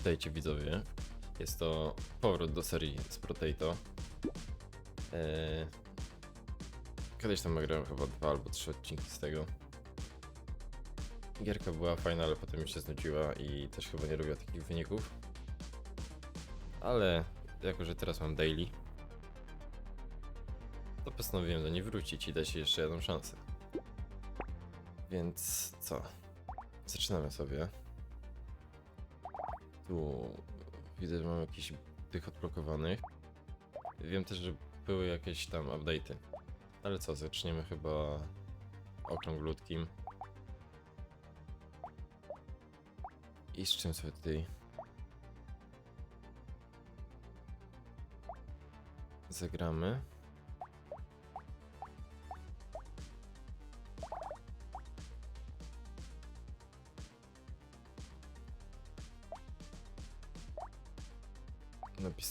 Witajcie widzowie. Jest to powrót do serii z Potato. Eee, kiedyś tam nagrałem chyba dwa albo trzy odcinki z tego. Gierka była fajna, ale potem mi się znudziła i też chyba nie lubię takich wyników. Ale jako, że teraz mam daily, to postanowiłem do niej wrócić i dać jej jeszcze jedną szansę. Więc co? Zaczynamy sobie. Tu widzę, że mam jakiś tych odblokowanych. Wiem też, że były jakieś tam update'y. Ale co, zaczniemy chyba okrąglutkim. I z czym sobie tutaj zagramy?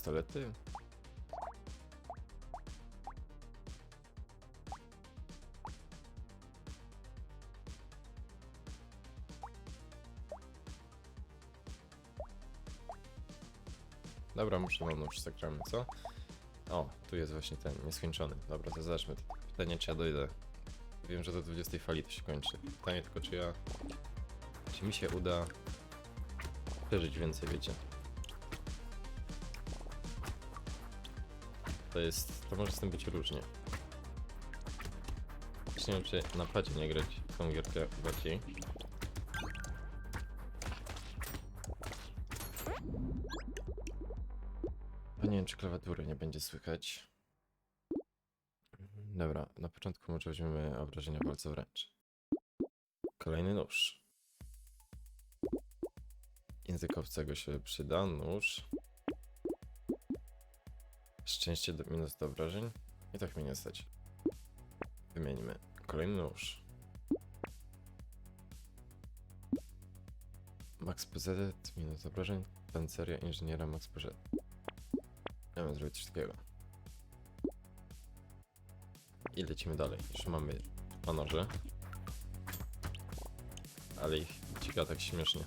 Pistolety? Dobra, muszę mam już zagramy, co? O, tu jest właśnie ten, nieskończony. Dobra, to zacznę. Pytanie, czy ja dojdę. Wiem, że do 20 fali to się kończy. Pytanie tylko, czy ja... Czy mi się uda przeżyć więcej, wiecie? To jest, to może z tym być różnie. Też nie wiem, czy na padzie nie grać w tą gierkę bardziej. Nie wiem, czy klawiatury nie będzie słychać. Dobra, na początku może weźmiemy obrażenia palca wręcz. Kolejny nóż. Językowcego się przyda, nóż. Szczęście do, minus do. I tak mnie nie stać. Wymieńmy. Kolejny nóż. Max PZ minus obrażeń. Panceria inżyniera Max PZ. Ja bym zrobić coś takiego. I lecimy dalej. Już mamy dwa noże. Ale ich dźga tak śmiesznie.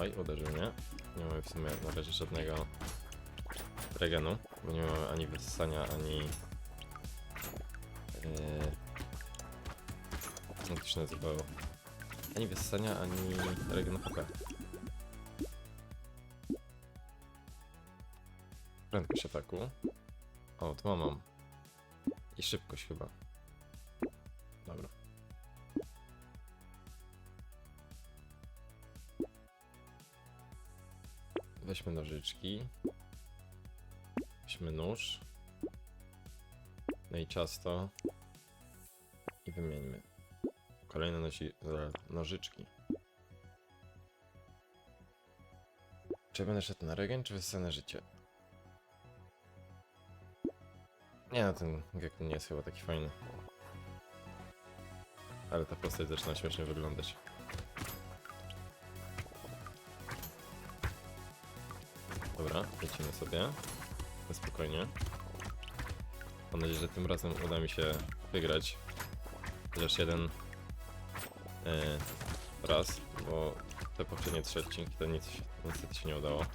Oj, uderzył mnie. Nie mamy w sumie na razie żadnego regenu, bo nie mamy ani wysysania, ani... Yy... Jak to się nazywało? Ani wysysania, ani regenu HP. Prędkość ataku. O, dwa mam. I szybkość chyba. Weźmy nożyczki. Weźmy nóż. No i ciasto. I wymieńmy. Kolejne nosi, e, nożyczki. Czy będę szedł na regen, czy wyssane życie? Nie, no ten gekun nie jest chyba taki fajny. Ale ta postać zaczyna śmiesznie wyglądać. Lecimy sobie. Na spokojnie. Mam nadzieję, że tym razem uda mi się wygrać. Chociaż jeden e, raz, bo te poprzednie trzy odcinki to nic niestety się nie udało.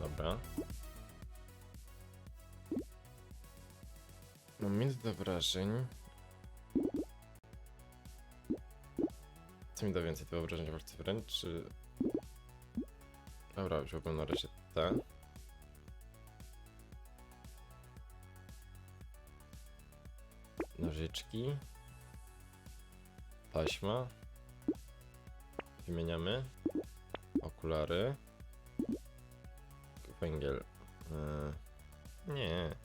Dobra. Mam minut do wrażeń. Mi da więcej, to wyobrażenia walce wręcz, czy... Dobra, wziąłbym na razie te. Nożyczki. Taśma. Wymieniamy. Okulary. Węgiel. Yy, nie.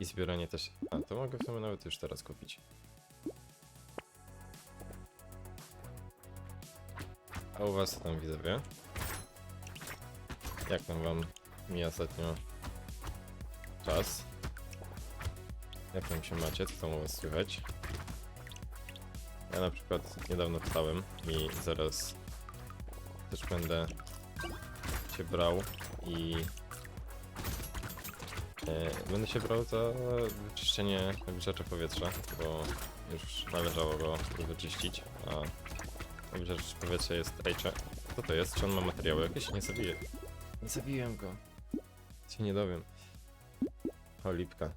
I zbieranie też. A to mogę w sumie nawet już teraz kupić. A u was co tam widzowie? Jak tam wam mija ostatnio czas? Jak tam się macie? Co tam u was słychać? Ja na przykład niedawno wstałem i zaraz też będę się brał i E, Będę się brał za wyczyszczenie nawilżacza powietrza, bo już należało go wyczyścić, a nawilżacz powietrza jest Ejcze. Co to jest? Czy on ma materiały jakieś? Nie zabiję. Nie zabiłem go. Się nie dowiem. O, lipka.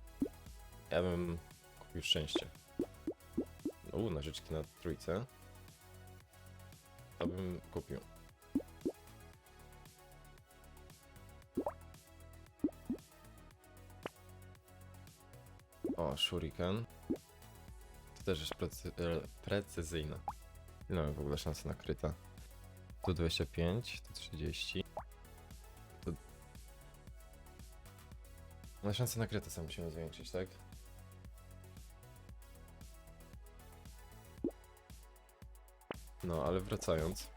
Ja bym kupił szczęście. U, nożyczki na trójce. To bym kupił. O, shuriken. To też jest precy precyzyjne. Ile mamy w ogóle szansy na kryta? Tu 25, tu 30. Tu... No szanse na kryta musimy zwiększyć, tak? No, ale wracając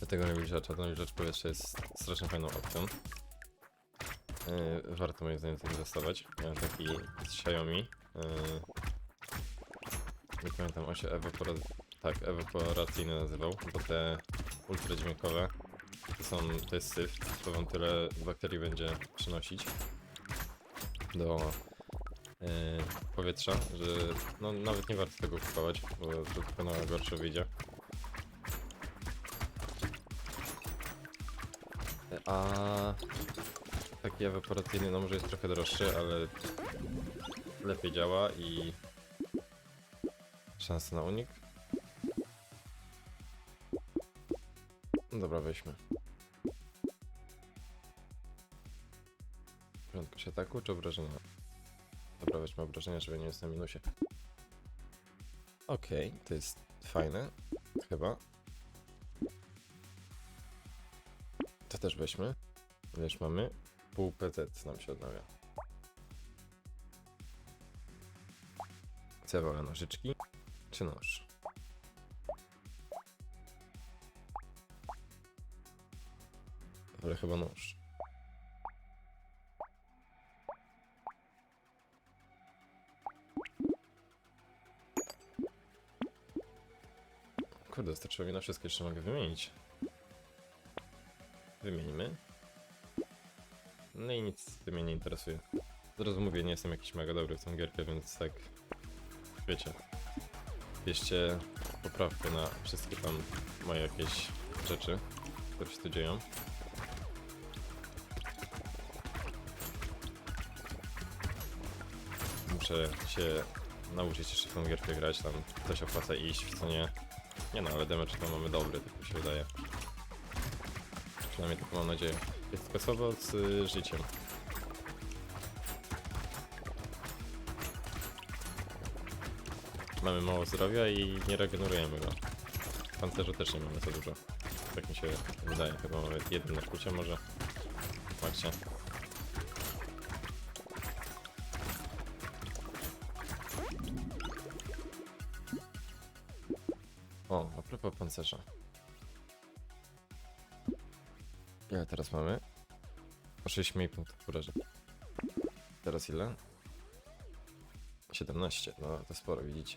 do tego nawilżacza, to nawilżacz powietrza jest strasznie fajną opcją. Yy, warto moim zdaniem zainwestować. Miałem taki z Xiaomi. Yy, nie pamiętam, on się ewapora... tak, ewaporacyjny nazywał, bo te ultradźwiękowe to są, to jest syf, to wam tyle bakterii będzie przynosić do yy, powietrza, że no nawet nie warto tego kupować, bo to tylko na gorsze wyjdzie. A taki ewaporacyjny, no może jest trochę droższy, ale lepiej działa i szansa na unik. No dobra, weźmy. Prędkość ataku czy obrażenia? Dobra, weźmy obrażenia, żeby nie jest na minusie. Okej, to jest fajne. Chyba. To też weźmy. Wiesz, mamy pół PZ nam się odnawia. Wolę, nożyczki czy nóż? Wolę chyba nóż. Kurde, starczyło mi na wszystkie, jeszcze mogę wymienić. Wymienimy. No i nic ty mnie nie interesuje. Zaraz mówię, nie jestem jakiś mega dobry w tą gierkę, więc tak... Wiecie. Bierzcie poprawkę na wszystkie tam moje jakieś rzeczy, które się tu dzieją. Muszę się nauczyć jeszcze w tą gierkę grać, tam się opłaca iść, w co nie. Nie no, ale damage to mamy dobry, tak mi się wydaje. Przynajmniej taką mam nadzieję. Jest tylko słabo z y, życiem. Mamy mało zdrowia i nie regenerujemy go. Pancerzu też nie mamy za dużo. Tak mi się wydaje. Chyba mamy jeden na kucie może. Makcie. O, a propos pancerza. Ile teraz mamy? O 6 mniej punktów urażeń. Teraz ile? 17, no to sporo, widzicie.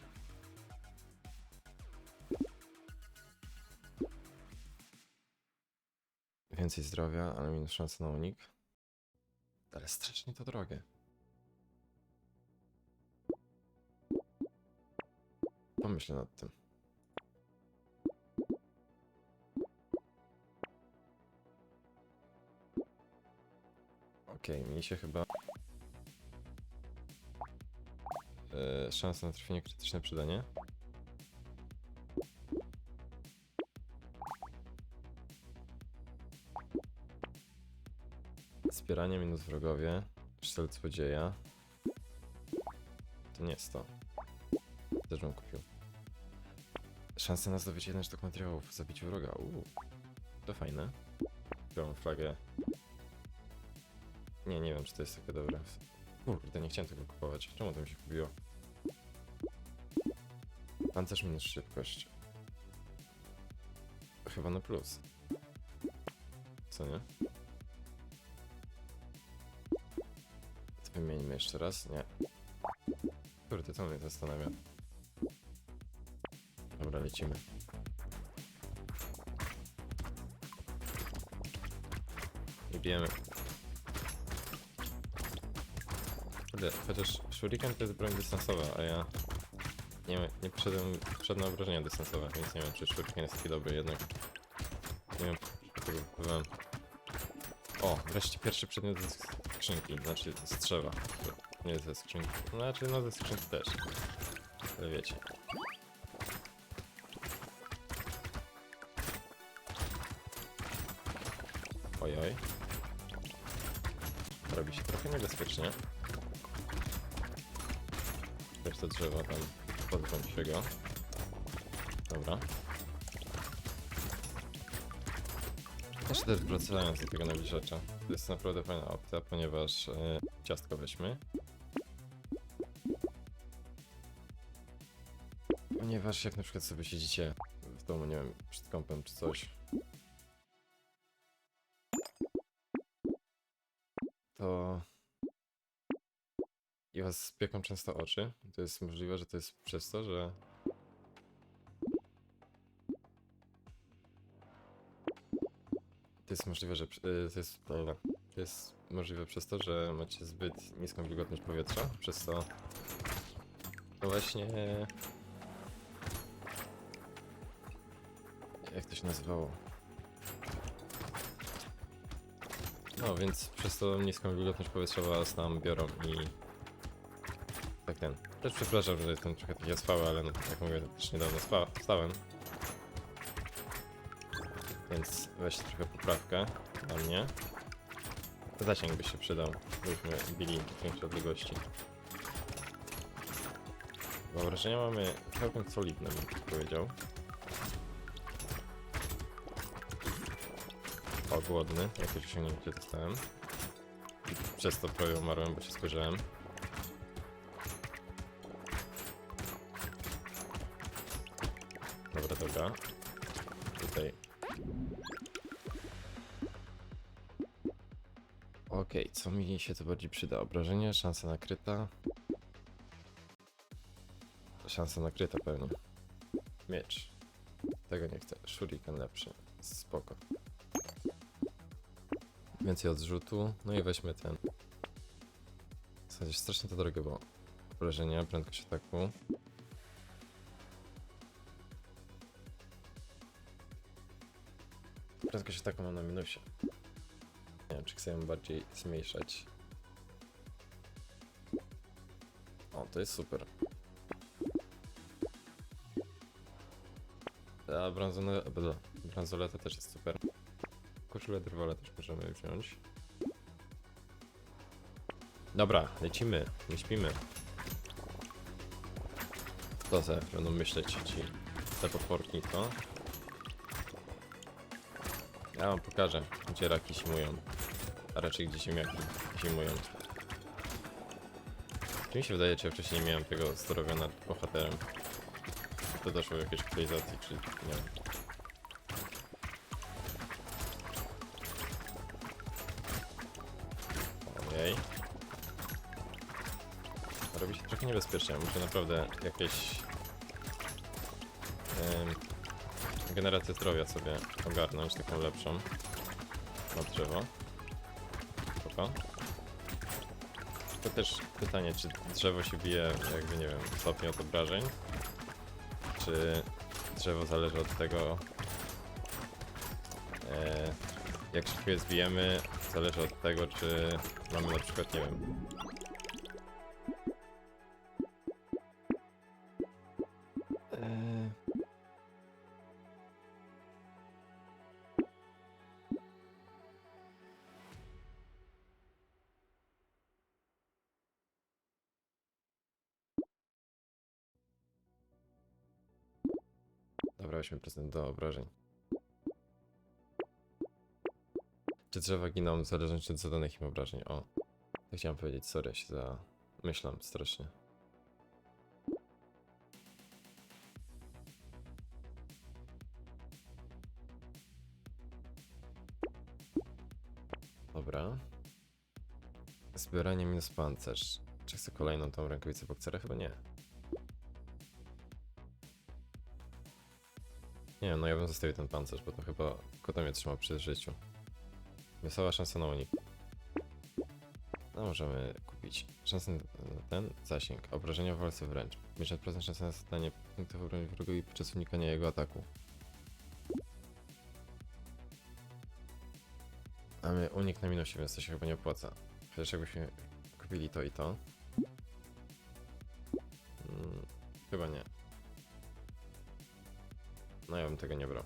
Więcej zdrowia, ale minus szansa na unik. Ale strasznie to drogie. Pomyślę nad tym. Okej, mi się chyba... Yy, szansa na trafienie krytyczne przydanie. Wspieranie minus wrogowie. Sztylet złodzieja. To nie jest to. Też bym kupił. Szansa na zdobycie jeden sztuk materiałów w zabiciu wroga. To fajne. Biorą flagę nie, nie wiem, czy to jest takie dobre. Kurde, nie chciałem tego kupować. Czemu to mi się kupiło? Pancerz minus szybkość. Chyba na plus. Co nie? To wymieńmy jeszcze raz. Nie. Kurde, to mnie zastanawia. Dobra, lecimy. I bijemy. Kurde, chociaż shuriken to jest broń dystansowa, a ja nie, nie poszedłem żadne obrażenia dystansowe, więc nie wiem, czy shuriken jest taki dobry jednak. Nie wiem. O, wreszcie pierwszy przedmiot ze skrzynki, znaczy z drzewa. Nie ze skrzynki, znaczy no ze skrzynki też. Ale wiecie. Ojoj. Robi się trochę niebezpiecznie. Też to drzewo tam pozbądź się go. Dobra. Jeszcze też wracając do tego nawilżacza. To jest naprawdę fajna opcja, ponieważ e, ciastko weźmy. Ponieważ jak na przykład sobie siedzicie w domu, nie wiem, przed kąpem czy coś, i was pieką często oczy. To jest możliwe, że to jest przez to, że to jest możliwe, że y, to jest, dobra. to jest możliwe przez to, że macie zbyt niską wilgotność powietrza, przez to właśnie jak to się nazywało? No, więc przez to niską wilgotność powietrza was tam biorą i... Tak ten. Też przepraszam, że jestem trochę taki ospały, ale no, jak mówię, też niedawno spa wstałem. Więc weźcie trochę poprawkę dla mnie. Zasięg by się przydał, gdybyśmy bili większe odległości. Wyobrażenia mamy całkiem solidne, bym powiedział. O, głodny, jakieś osiągnięcie dostałem. Przez to prawie umarłem, bo się spojrzałem. Dobra. Tutaj. Okej, co mi się tu bardziej przyda? Obrażenie, szansa nakryta. Szansa nakryta pewnie. Miecz. Tego nie chcę. Shuriken lepszy. Spoko. Więcej odrzutu. No i weźmy ten. W zasadzie strasznie to drogie, bo obrażenia, prędkość ataku. Prędkość ataku mam na minusie. Nie wiem, czy chcę ją bardziej zmniejszać. O, to jest super. A brązone, bla, bransoleta też jest super. Koszulę drwala też możemy wziąć. Dobra, lecimy, nie śpimy. To se będą myśleć ci te potworki, to. Ja wam pokażę, gdzie raki simują. A raczej gdzie ziemniaki zimują. Czy mi się wydaje, czy ja wcześniej nie miałem tego sterowania nad bohaterem? To doszło do jakiejś aktualizacji, czy nie wiem. Ojej. Robi się trochę niebezpiecznie. Muszę naprawdę jakieś... generację zdrowia sobie ogarnąć, taką lepszą. Na drzewo. Spoko. To też pytanie, czy drzewo się bije, jakby nie wiem, stopnie od obrażeń? Czy drzewo zależy od tego, e, jak szybko je zbijemy, zależy od tego, czy mamy na przykład, nie wiem. 28% do obrażeń. Czy drzewa giną w zależności od zadanych im obrażeń? O, to chciałem powiedzieć, sorry, się za... myślam strasznie. Dobra. Zbieranie minus pancerz. Czy chcę kolejną tą rękawicę boksera? Chyba nie. Nie wiem, no ja bym zostawił ten pancerz, bo to chyba kota mnie trzyma przy życiu. Wesoła szansa na unik. No możemy kupić? Szansa na ten zasięg. Obrażenia w walce wręcz. 50% szansa na zadanie punktów obrony wrogowi podczas unikania jego ataku. Mamy unik na minusie, więc to się chyba nie opłaca. Chociaż jakbyśmy kupili to i to. Tego nie brał.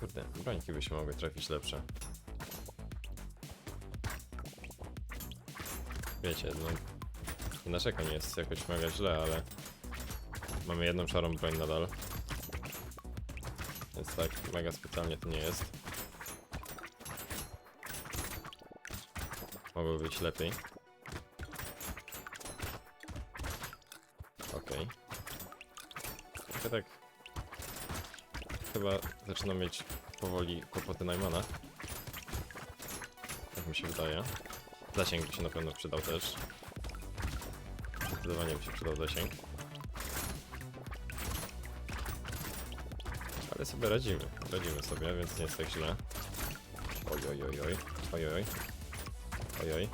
Kurde, brońki by się mogły trafić lepsze. Wiecie, no... Nie narzekam, nie jest jakoś mega źle, ale... Mamy jedną szarą broń nadal. Więc tak, mega specjalnie to nie jest. Mogłoby być lepiej. Chyba zaczynam mieć powoli kłopoty Najmana. Tak mi się wydaje. Zasięg by się na pewno przydał też. Zdecydowanie by się przydał zasięg. Ale sobie radzimy. Radzimy sobie, więc nie jest tak źle. Oj, oj, oj, oj. Oj, oj. Oj, oj.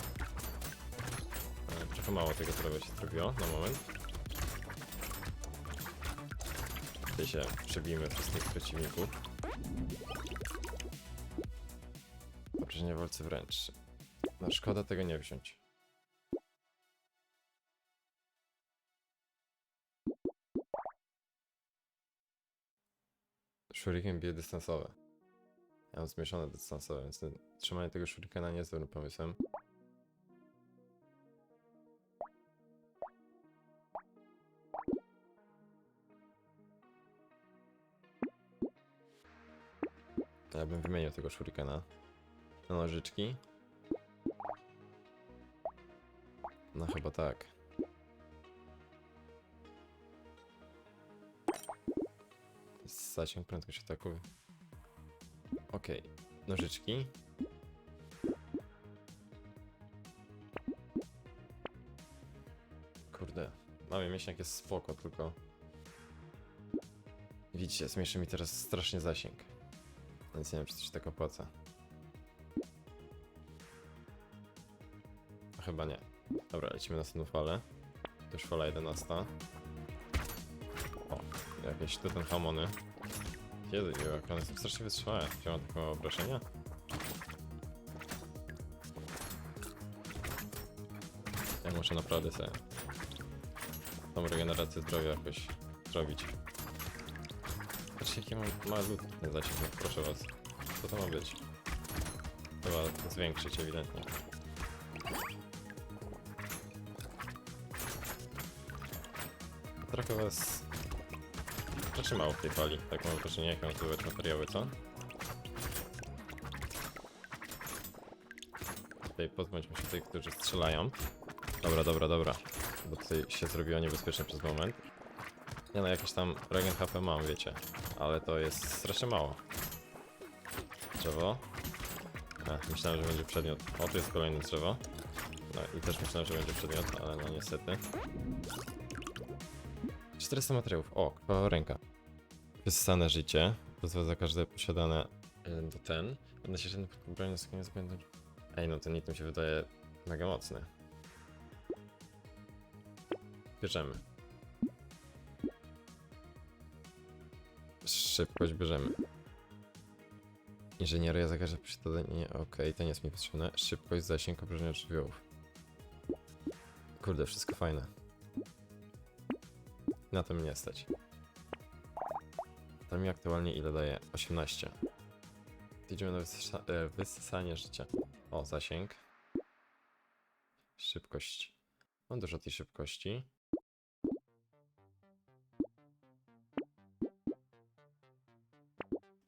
E, mało tego prawie się zrobiło na moment. Tutaj się przebijmy przez tych przeciwników. Obrażenia w walce wręcz. No szkoda tego nie wziąć. Shuriken bije dystansowe. Ja mam zmieszane dystansowe, więc trzymanie tego shurikena nie jest dobrym pomysłem. Bym wymienił tego shurikena na nożyczki. No chyba tak. Zasięg prędkość ataku. Okej, nożyczki. Kurde, mały mięśniak jest spoko, tylko... Widzicie, zmniejszy mi teraz strasznie zasięg. Więc nie wiem, czy to się tak opłaca. Chyba nie. Dobra, lecimy na następną falę. To już fala 11. O, jakieś Tutenhamony. Kiedy? Jak one są strasznie wytrzymałe. Gdzie mam takie obrażenia? Ja muszę naprawdę sobie tą regenerację zdrowia jakoś zrobić. Patrzcie jaki mam malutki zasięg, proszę was. Co to ma być? Chyba zwiększyć ewidentnie. Trochę was... Znaczy mało w tej fali, tak mam wrażenie, jak mam zdobywać materiały, co? Tutaj pozbądźmy się tych, którzy strzelają. Dobra, dobra, dobra. Bo tutaj się zrobiło niebezpieczne przez moment. Nie no, jakieś tam regen HP mam, wiecie. Ale to jest strasznie mało. Drzewo. Myślałem, że będzie przedmiot. O, tu jest kolejne drzewo. No i też myślałem, że będzie przedmiot, ale no niestety. 400 materiałów. O, krwawa ręka. Wyssane życie. Pozwala za każde posiadane do ten. Będę się jeden bronią z będą. Ej, no ten item się wydaje mega mocny. Bierzemy. Szybkość bierzemy. Inżynieria za każde posiadanie. Okej, to nie jest mi potrzebne. Szybkość, zasięg, obrażenia żywiołów. Kurde, wszystko fajne. Na tym nie stać. To mi aktualnie ile daje? 18. Idziemy na wysysa e, wysysanie życia. O, zasięg. Szybkość. Mam dużo tej szybkości.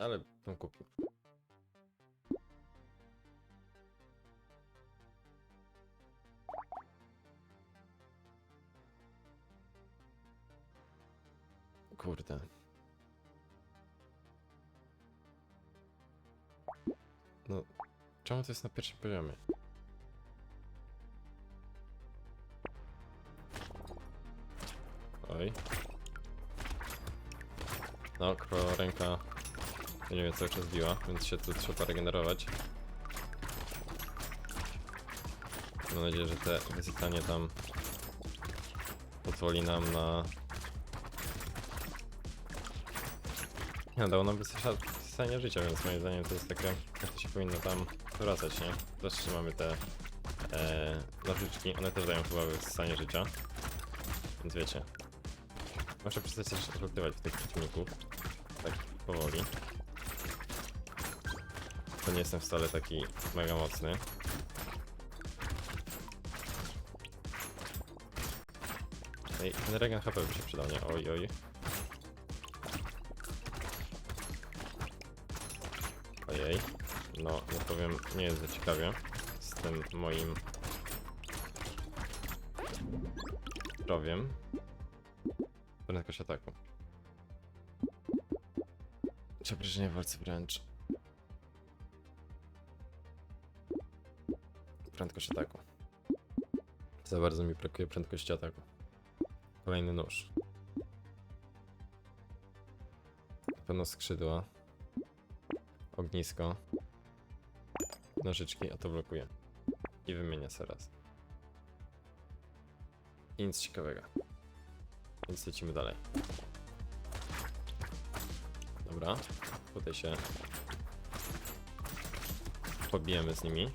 Ale bym kupił. Kurde. No, czemu to jest na pierwszym poziomie? Oj. No, krwawa ręka nie wiem, cały czas biła, więc się tu trzeba regenerować. Mam nadzieję, że te wysypanie tam pozwoli nam na... No, dało nam wysysa- wysysanie życia, więc moim zdaniem to jest takie, jak to się powinno tam wracać, nie? Też mamy te e, nożyczki, one też dają chyba wysysanie życia. Więc wiecie. Muszę przestać też rozlatywać w tych przeciwników. Tak powoli. To nie jestem wcale taki mega mocny. Ej, ten regen HP by się przydał, nie? Oj, oj. Ojej. No, nie powiem, nie jest za ciekawie z tym moim zdrowiem. Prędkość ataku. W walce wręcz? Prędkość ataku. Za bardzo mi brakuje prędkości ataku. Kolejny nóż. Na pewno skrzydła. Ognisko. Nożyczki, a to blokuje. I wymienia se raz. I nic ciekawego. Więc lecimy dalej. Dobra, tutaj się pobijemy z nimi.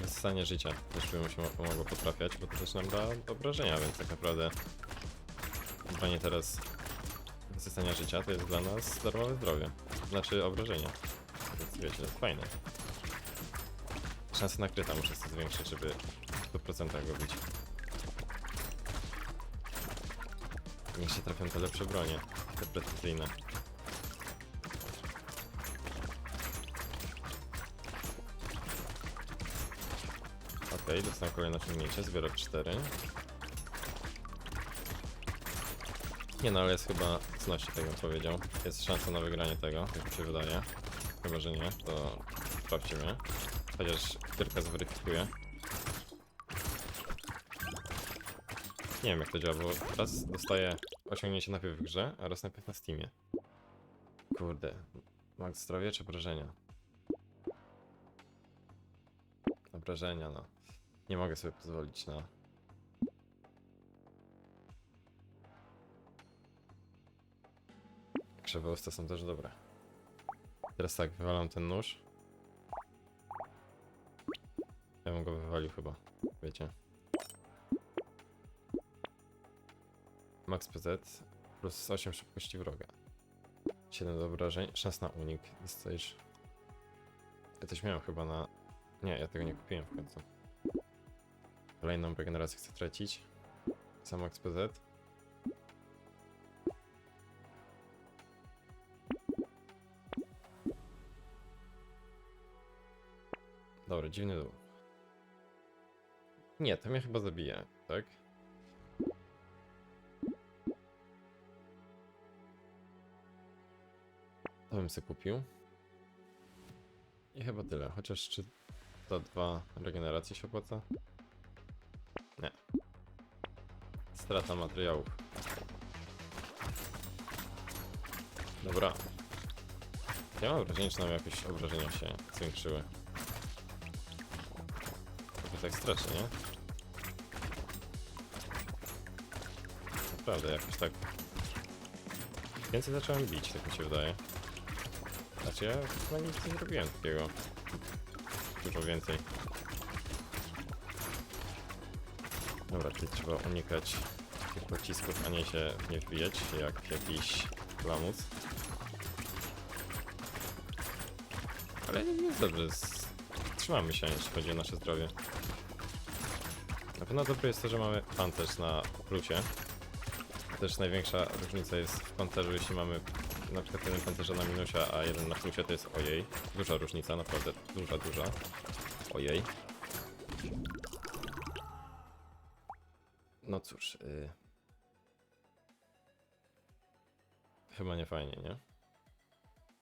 To wysysanie życia też by mu się pomogło potrafiać, bo to też nam da obrażenia, więc tak naprawdę branie teraz wysysania życia to jest dla nas darmowe zdrowie. Znaczy obrażenia. Więc wiecie, to fajne. Szanse na kryta muszę sobie zwiększyć, żeby w 100% go bić. Niech się trafią te lepsze bronie, te precyzyjne. Okej, dostałem kolejne osiągnięcie, zbiorę 4. Nie no, ale jest chyba znosi, bym powiedział. Jest szansa na wygranie tego, jak mi się wydaje. Chyba, że nie, to sprawdźcie mnie. Chociaż tylko zweryfikuję. Nie wiem jak to działa, bo raz dostaję osiągnięcie najpierw w grze, a raz najpierw na Steamie. Kurde. Max zdrowia czy obrażenia? Obrażenia, no. Nie mogę sobie pozwolić na... Krzewe usta są też dobre. Teraz tak, wywalam ten nóż. Ja bym go wywalił chyba, wiecie. Max PZ plus 8 szybkości wroga. 7 do obrażeń, szans na unik. Jesteś... Ja też miałem chyba na... Nie, ja tego nie kupiłem w końcu. Kolejną regenerację chcę tracić. Sam Max PZ. Dobra, dziwny dół. Nie, to mnie chyba zabije, tak? To bym sobie kupił. I chyba tyle. Chociaż czy ta dwa regeneracje się opłaca? Nie. Strata materiałów. Dobra. Ja mam wrażenie, że nam jakieś obrażenia się zwiększyły. To tak strasznie, nie? Naprawdę, jakoś tak... Więcej zacząłem bić, tak mi się wydaje. Znaczy ja chyba nic nie zrobiłem takiego. Dużo więcej. Dobra, czyli trzeba unikać tych pocisków, a nie się w nie wbijać, jak jakiś lamus. Ale jest dobrze, trzymamy się, jeśli chodzi o nasze zdrowie. Na pewno dobre jest to, że mamy pancerz na plusie. Też największa różnica jest w pancerzu, jeśli mamy na przykład jeden pancerza na minusie, a jeden na plusie, to jest ojej. Duża różnica, naprawdę duża, duża. Ojej. No cóż, yy... chyba nie fajnie, nie?